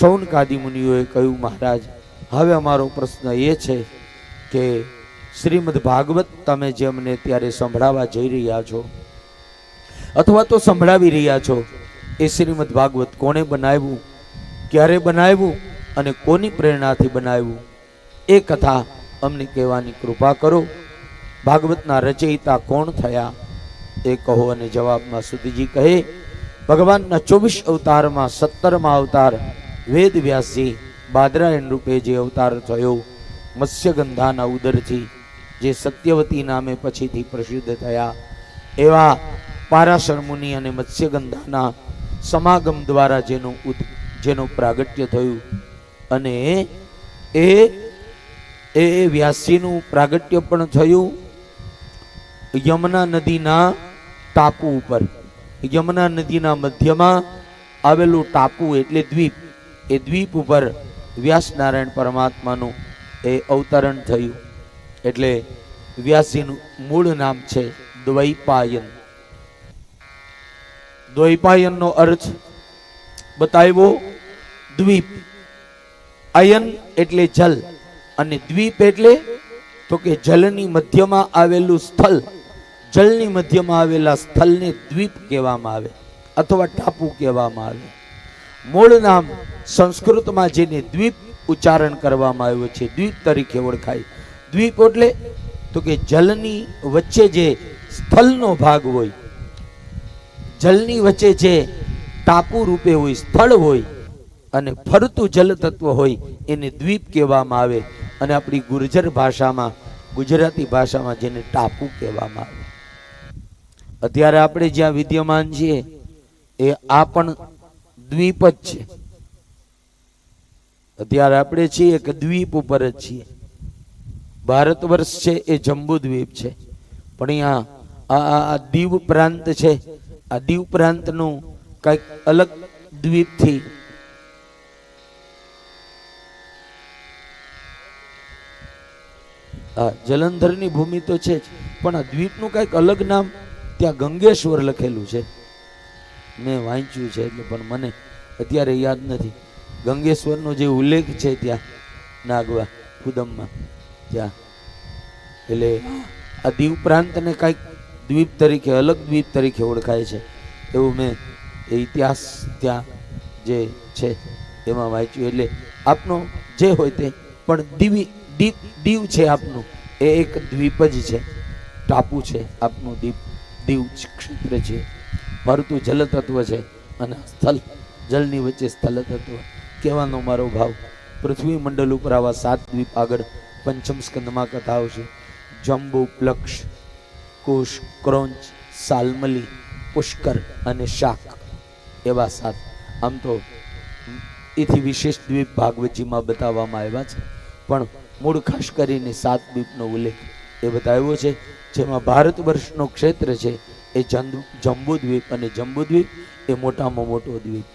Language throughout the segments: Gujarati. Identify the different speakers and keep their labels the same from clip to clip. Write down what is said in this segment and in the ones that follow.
Speaker 1: શૌનકાદી મુનિઓએ કહ્યું, મહારાજ, હવે અમારો પ્રશ્ન એ છે કે શ્રીમદ ભાગવત તમે જે અમને ત્યારે સંભળાવવા જઈ રહ્યા છો અથવા તો સંભળાવી રહ્યા છો, એ શ્રીમદ ભાગવત કોણે બનાવ્યું, ક્યારે બનાવ્યું અને કોની પ્રેરણાથી બનાવ્યું, એ કથા અમને કહેવાની કૃપા કરો. ભાગવતના રચયિતા કોણ થયા, એ કહો અને જવાબમાં સુધીજી કહે, ભગવાનના ચોવીસ અવતારમાં સત્તરમાં અવતાર વેદ વ્યાસજી બાદરાયણ રૂપે જે અવતાર થયો, મત્સ્યગંધાના ઉદરથી, જે સત્યવતી નામે પછીથી પ્રસિદ્ધ થયા, એવા પારાશર મુનિ અને મત્સ્યગંધાના સમાગમ દ્વારા જેનું ઉદ, જેનું પ્રાગટ્ય થયું અને એ એ વ્યાસીનું પ્રાગટ્ય પણ થયું યમુના નદીના ટાપુ ઉપર. યમુના નદીના મધ્યમાં આવેલું ટાપુ એટલે દ્વીપ. એ દ્વીપ ઉપર વ્યાસનારાયણ પરમાત્માનું એ અવતરણ થયું. એટલે વ્યાસજીનું મૂળ નામ છે દ્વૈપાયન. દ્વૈપાયનનો અર્થ બતાવ્યો, દ્વીપ. અયન એટલે જલ અને દ્વીપ એટલે તો કે જલની મધ્યમાં આવેલું સ્થળ. જલની મધ્યમાં આવેલા સ્થળને દ્વીપ કહેવામાં આવે, અથવા ટાપુ કહેવામાં આવે. મૂળ નામ સંસ્કૃતમાં જેને દ્વીપ ઉચ્ચારણ કરવામાં આવ્યું છે, દ્વીપ તરીકે ઓળખાય. દ્વીપ એટલે તો કે જલની વચ્ચે જે સ્થળનો ભાગ હોય, જલની વચ્ચે જે ટાપુ રૂપે હોય, સ્થળ હોય અને ફરતું જલ તત્વ હોય એને દ્વીપ કહેવામાં આવે. અને આપણી ગુર્જર ભાષામાં, ગુજરાતી ભાષામાં જેને ટાપુ કહેવામાં આવે. અત્યારે આપણે જ્યાં વિદ્યમાન છીએ, એ આ પણ દ્વીપ જ છે. અત્યારે આપણે છીએ એક દ્વીપ ઉપર જ છીએ. ભારત વર્ષ છે એ જંબુ દ્વીપ છે. પણ અહીંયા આ દીવ પ્રાંત છે. આ દીવ પ્રાંતનું કંઈક અલગ દ્વીપથી જલંધર જલંધરની ભૂમિ તો છે જ, પણ આ દ્વીપનું કંઈક અલગ નામ ત્યાં ગંગેશ્વર લખેલું છે. મેં વાંચ્યું છે એટલે પણ મને અત્યારે યાદ નથી. ગંગેશ્વરનો જે ઉલ્લેખ છે ત્યાં, નાગવા કુદમમાં ત્યાં. એટલે આ દીવ પ્રાંતને કાંઈક દ્વીપ તરીકે, અલગ દ્વીપ તરીકે ઓળખાય છે. એવું મેં ઇતિહાસ ત્યાં જે છે એમાં વાંચ્યું. એટલે આપનો જે હોય તે, પણ દીવી, દીપ, દીવ છે આપનું. એ એક દ્વીપ જ છે. ટાપુ છે આપનું દીપ, દીવ ક્ષેત્ર છે. ફરતું જલ તત્વ છે. અને સ્થલ જલની વચ્ચે સ્થળ તત્વ. કહેવાનો મારો ભાવ, પૃથ્વી મંડળ ઉપર આવા સાત દ્વીપ આગળ પંચમ સ્કંદમાં કથાઓ છે. જંબુ, પ્લક્ષ, કુશ, ક્રોંચ, સાલમલી, પુષ્કર અને શાક એવા સાત. આમ તો એથી વિશેષ દ્વીપ ભાગવતજીમાં બતાવવામાં આવ્યા છે. પણ મૂળ ખાસ કરીને સાત દ્વીપનો ઉલ્લેખ એ બતાવ્યો છે, જેમાં ભારત વર્ષનો ક્ષેત્ર છે એ જંબુ જંબુ દ્વીપ અને જંબુ દ્વીપ એ મોટામાં મોટો દ્વીપ.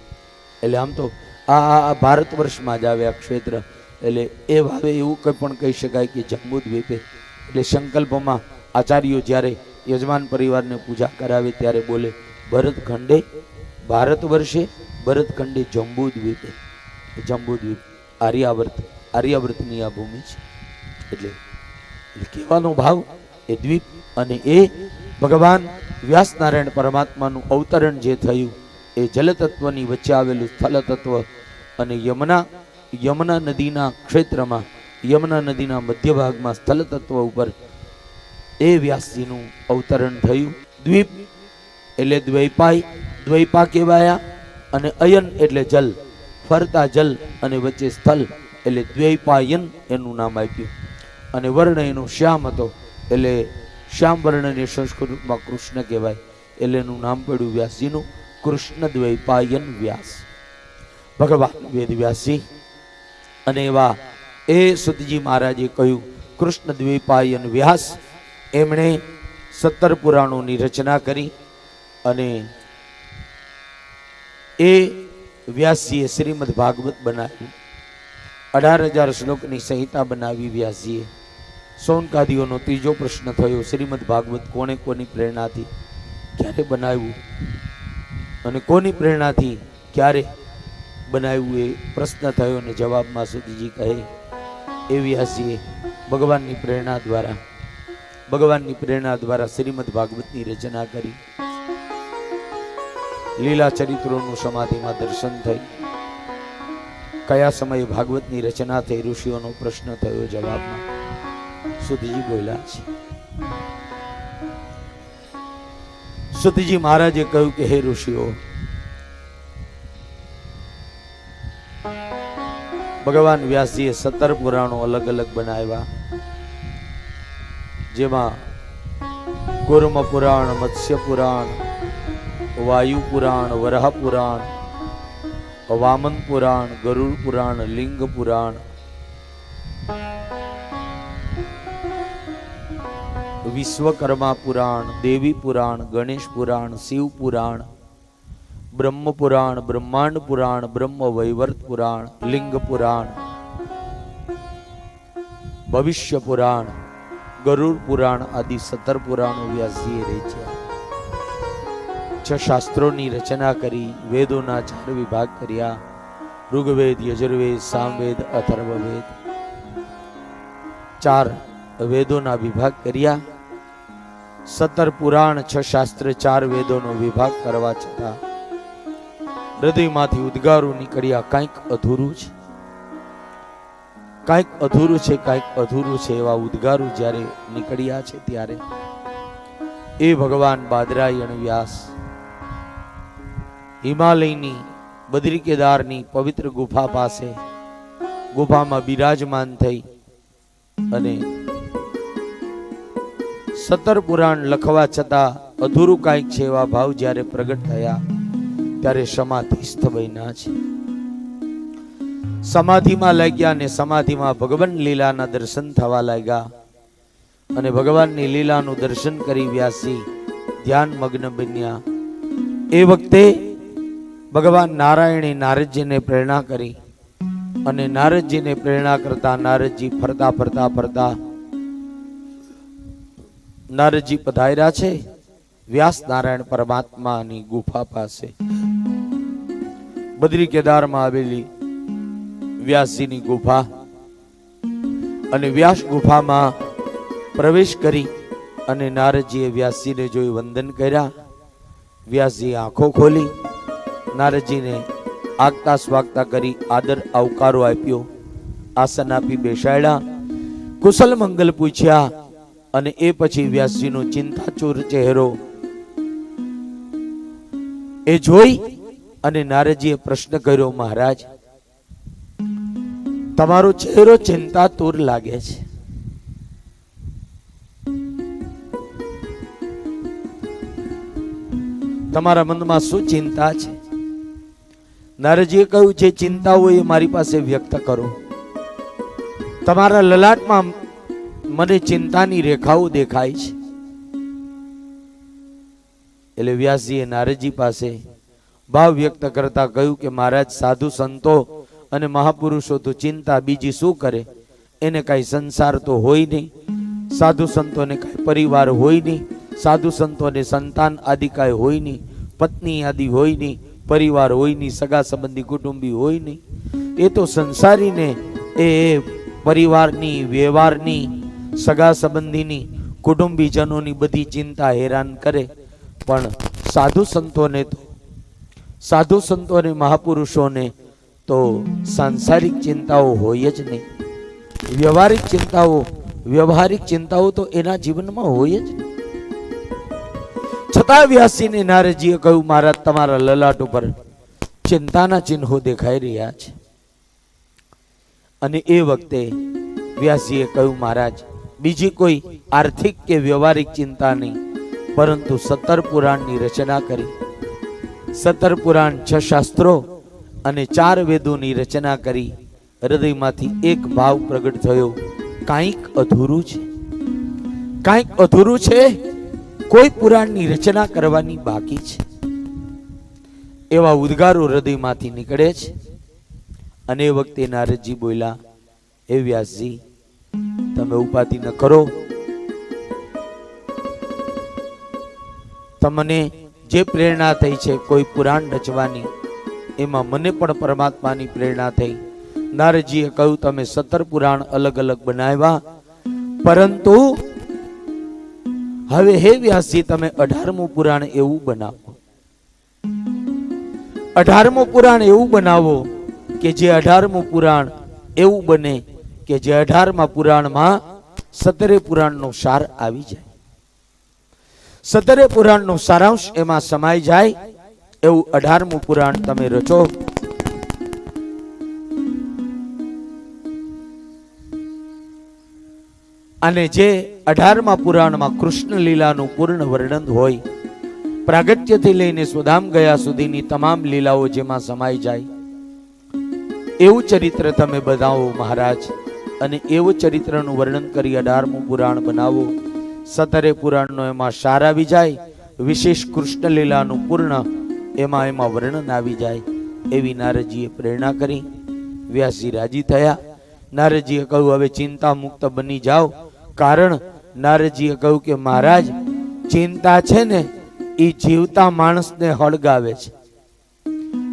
Speaker 1: એટલે આમ તો આ ભારત વર્ષમાં જ આવે આ ક્ષેત્ર. એટલે એ ભાવે એવું કંઈ પણ કહી શકાય કે જંબુ દ્વીપે એટલે સંકલ્પમાં આચાર્યો જ્યારે યજમાન પરિવારને પૂજા કરાવે ત્યારે બોલે, ભરત ખંડે ભારત વર્ષે, ભરત ખંડે જંબુ દ્વીપે જંબુ દ્વીપ આર્યાવર્ત, આર્યાવર્તની આ ભૂમિ છે. એટલે કહેવાનો ભાવ એ દ્વીપ અને એ ભગવાન વ્યાસનારાયણ પરમાત્માનું અવતરણ જે થયું, એ જલતત્વની વચ્ચે આવેલું સ્થળ અને યમુના યમુના નદીના ક્ષેત્રમાં, યમુના નદીના મધ્ય ભાગમાં સ્થળ તત્વ ઉપર એ વ્યાસજીનું અવતરણ થયું. દ્વીપ એટલે દ્વૈપાય, દ્વૈપા કહેવાયા, અને અયન એટલે જલ, ફરતા જલ અને વચ્ચે સ્થળ એટલે દ્વૈપાયન એનું નામ આપ્યું. અને વર્ણ એનો શ્યામ હતો, એટલે શ્યામ વર્ણને સંસ્કૃતમાં કૃષ્ણ કહેવાય. એટલે એનું નામ પડ્યું વ્યાસજીનું કૃષ્ણ દ્વૈપાયન વ્યાસ. ભગવાન વેદ વ્યાસજી અને એવા એ સુતજી મહારાજે કહ્યું કૃષ્ણ દ્વૈપાયન વ્યાસ. એમણે સત્તર પુરાણોની રચના કરી અને એ વ્યાસજીએ શ્રીમદ ભાગવત બનાવ્યું. અઢાર હજાર શ્લોકની સંહિતા બનાવી વ્યાસજીએ સૌનકાદીઓનો ત્રીજો પ્રશ્ન થયો, શ્રીમદ ભાગવત કોને કોની પ્રેરણાથી ક્યારે બનાવ્યું? અને કોની પ્રેરણાથી ક્યારે બનાવ્યું એ પ્રશ્ન થયો અને જવાબમાં સુધીજી કહે એ વ્યાસજીએ ભગવાનની પ્રેરણા દ્વારા, ભગવાનની પ્રેરણા દ્વારા શ્રીમદ ભાગવતની રચના કરી. લીલા ચરિત્રોનું સમાધિમાં દર્શન થઈ. કયા સમયે ભાગવતની રચના થઈ, ઋષિઓનો પ્રશ્ન થયો જવાબમાં. સુધીજી બોલ્યા. છે સુધીજી મહારાજે કહ્યું કે, હે ઋષિઓ, ભગવાન વ્યાસજીએ સત્તર પુરાણો અલગ અલગ બનાવ્યા. જેમાં કુર્મ પુરાણ, મત્સ્ય પુરાણ, વાયુ પુરાણ, વરાહ પુરાણ, વામન પુરાણ, ગરુડ પુરાણ, લિંગ પુરાણ વિશ્વકર્મા પુરાણ દેવી પુરાણ ગણેશ પુરાણ શિવ પુરાણ બ્રહ્મ પુરાણ બ્રહ્માંડ પુરાણ બ્રહ્મ વૈવર્ત પુરાણ લિંગ પુરાણ ભવિષ્ય પુરાણ ગરુડ પુરાણ આદિ સત્તર પુરાણો વ્યાસજીએ રચ્યા. છ શાસ્ત્રોની રચના કરી, વેદોના ચાર વિભાગ કર્યા. ઋગ્વેદ, યજુર્વેદ, સામવેદ, અથર્વવેદ. ચાર વેદોના વિભાગ કર્યા. સત્તર પુરાણ, છ શાસ્ત્ર, ચાર વેદોનો વિભાગ કરવા છતાં હૃદયમાંથી ઉદ્ગારો નીકળ્યા કાંઈક અધૂરું છે. કાંઈક અધૂરું છે, કાંઈક અધૂરું છે એવા ઉદ્ગારો જ્યારે નીકળ્યા છે ત્યારે. એ ભગવાન બાદરાયણ વ્યાસ હિમાલયની બદ્રી કેદારની પવિત્ર ગુફા પાસે ગુફામાં બિરાજમાન થઈ અને સત્તર પુરાણ લખવા છતાં અધૂરું કાંઈક છે એવા ભાવ જ્યારે પ્રગટ થયા, ત્યારે સમાધિસ્થ બન્યા છે. સમાધિમાં લાગ્યા અને સમાધિમાં ભગવાન લીલાના દર્શન થવા લાગ્યા અને ભગવાનની લીલાનું દર્શન કરી વ્યાસી ધ્યાન મગ્ન બન્યા. એ વખતે ભગવાન નારાયણે નારદજીને પ્રેરણા કરી અને નારદજીને પ્રેરણા કરતા નારદજી ફરતા ફરતા ફરતા નારદજી પધાર્યા છે. વ્યાસ નારાયણ પરમાત્માની ગુફા પાસે. બદ્રી કેદારમાં આવેલી વ્યાસજીની ગુફા અને વ્યાસ ગુફામાં પ્રવેશ કરી અને નારદજીએ વ્યાસજીને જોઈ વંદન કર્યા. વ્યાસજીએ આંખો ખોલી. નારદજીને આગતા સ્વાગતા કરી, આદર આવકારો આપ્યો. આસન આપી બેસાડ્યા. કુશલ મંગલ પૂછ્યા અને એ પછી વ્યાસજીનો ચિંતાચૂર ચહેરો એ જોઈ અને નારદજીએ પ્રશ્ન કર્યો, મહારાજ, તમારો ચહેરો ચિંતાતુર લાગે છે. તમારા મનમાં શું ચિંતા છે? નારદજીએ કહ્યું છે ચિંતા હોય એ મારી પાસે વ્યક્ત કરો. તમારા લલાટમાં મને ચિંતાની રેખાઓ દેખાય છે. એટલે વ્યાસજીએ નારદજી પાસે ભાવ વ્યક્ત કરતા કહ્યું કે મહારાજ, સાધુ સંતો અને મહાપુરુષો તો ચિંતા બીજી શું કરે? એને કાંઈ સંસાર તો હોય નહીં. સાધુ સંતોને કાંઈ પરિવાર હોય નહીં. સાધુ સંતોને સંતાન આદિ કાંઈ હોય નહીં. પત્ની આદિ હોય નહીં. પરિવાર હોય નહીં. સગા સંબંધી કુટુંબી હોય નહીં. એ તો સંસારીને એ પરિવારની, વ્યવહારની સગા સંબંધીની કુટુંબીજનોની બધી ચિંતા હેરાન કરે. પણ સાધુ સંતોને તો, સાધુ સંતોને મહાપુરુષોને તો સાંસારિક ચિંતાઓ હોય જ નહીં. વ્યવહારિક ચિંતાઓ વ્યવહારિક ચિંતાઓ તો એના જીવનમાં હોય જ છતાં વ્યાસીને નારજીએ કહ્યું, મહારાજ, તમારા લલાટ ઉપર ચિંતાના ચિહ્નો દેખાઈ રહ્યા છે. અને એ વખતે વ્યાસજીએ કહ્યું, મહારાજ બીજી કોઈ આર્થિક કે વ્યવહારિક ચિંતા નહીં, પરંતુ સત્તર પુરાણની રચના કરી. સત્તર પુરાણ છ શાસ્ત્રો અને ચાર વેદોની રચના કરી. હૃદયમાંથી એક ભાવ પ્રગટ થયો, કાંઈક અધૂરું છે. કાંઈક અધૂરું છે? કોઈ પુરાણની રચના કરવાની બાકી છે? એવા ઉદ્ગારો હૃદયમાંથી નીકળે છે. અને એ વખતે નારદજી બોલ્યા એ વ્યાસજી તમે ઉપાધિ ન કરો. તમને જે પ્રેરણા થઈ છે, કોઈ પુરાણ રચવાની, એમાં મને પણ પરમાત્માની પ્રેરણા થઈ. નારદજીએ કહ્યું, તમે સત્તર પુરાણ અલગ અલગ બનાવ્યા. પરંતુ હવે હે વ્યાસજી, તમે અઢારમું પુરાણ એવું બનાવો. અઢારમું પુરાણ એવું બનાવો કે જે અઢારમું પુરાણ એવું બને કે જે અઢારમાં પુરાણમાં સતરે પુરાણનો સાર આવી જાય. સતરે પુરાણનો સારાંશ એમાં સમાઈ જાય એવું અઢારમું પુરાણ તમે રચો. અને જે અઢારમા પુરાણમાં કૃષ્ણ લીલાનું પૂર્ણ વર્ણન હોય પ્રાગટ્યથી લઈને સુદામ ગયા સુધીની તમામ લીલાઓ જેમાં સમાઈ જાય. એવું ચરિત્ર તમે બતાવો મહારાજ. અને એવું ચરિત્રનું વર્ણન કરી અઢારમું પુરાણ બનાવો. સતરે પુરાણનો એમાં સાર આવી જાય, વિશેષ કૃષ્ણ લીલાનું પૂર્ણ એમાં એમાં વર્ણન આવી જાય. એવી નારદજીએ પ્રેરણા કરી. વ્યાસજી રાજી થયા. નારદજીએ કહ્યું, હવે ચિંતા મુક્ત બની જાઓ. કારણ નારદજીએ કહ્યું કે, મહારાજ, ચિંતા છે ને એ જીવતા માણસને હળગાવે છે.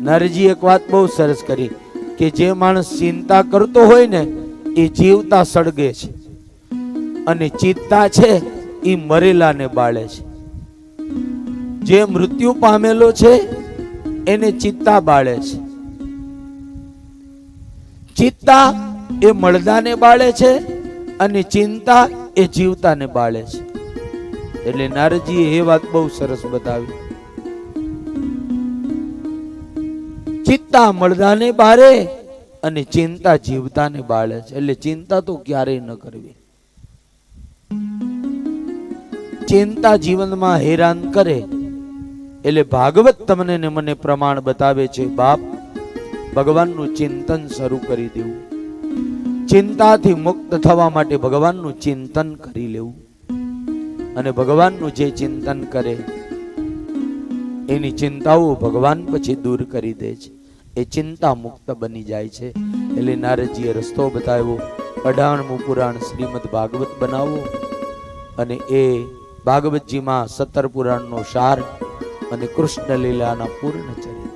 Speaker 1: નારદજી એક વાત બહુ સરસ કરી કે, જે માણસ ચિંતા કરતો હોય ને એ જીવતા સળગે છે. અને ચિત્તા છે, એ મરેલાને બાળે છે. જે મૃત્યુ પામેલો છે, એને ચિત્તા બાળે છે. ચિત્તા એ મળદાને બાળે છે, અને ચિંતા એ જીવતાને બાળે છે. એટલે નારદજીએ એ વાત બહુ સરસ બતાવી. ચિત્તા મળદાને બાળે અને ચિંતા જીવતાને બાળે છે. એટલે ચિંતા તો ક્યારેય ન કરવી. ચિંતા જીવનમાં હેરાન કરે. એટલે ભાગવત તમને ને મને પ્રમાણ બતાવે છે, બાપ, ભગવાનનું ચિંતન શરૂ કરી દેવું. ચિંતાથી મુક્ત થવા માટે ભગવાનનું ચિંતન કરી લેવું. અને ભગવાનનું જે ચિંતન કરે, એની ચિંતાઓ ભગવાન પછી દૂર કરી દે છે. એ ચિંતા મુક્ત બની જાય છે. એટલે નારદજીએ રસ્તો બતાવ્યો અઢાણમું પુરાણ શ્રીમદ ભાગવત બનાવો અને એ ભાગવતજીમાં સત્તર પુરાણનો સાર અને કૃષ્ણ લીલાના પૂર્ણ ચરિત્ર.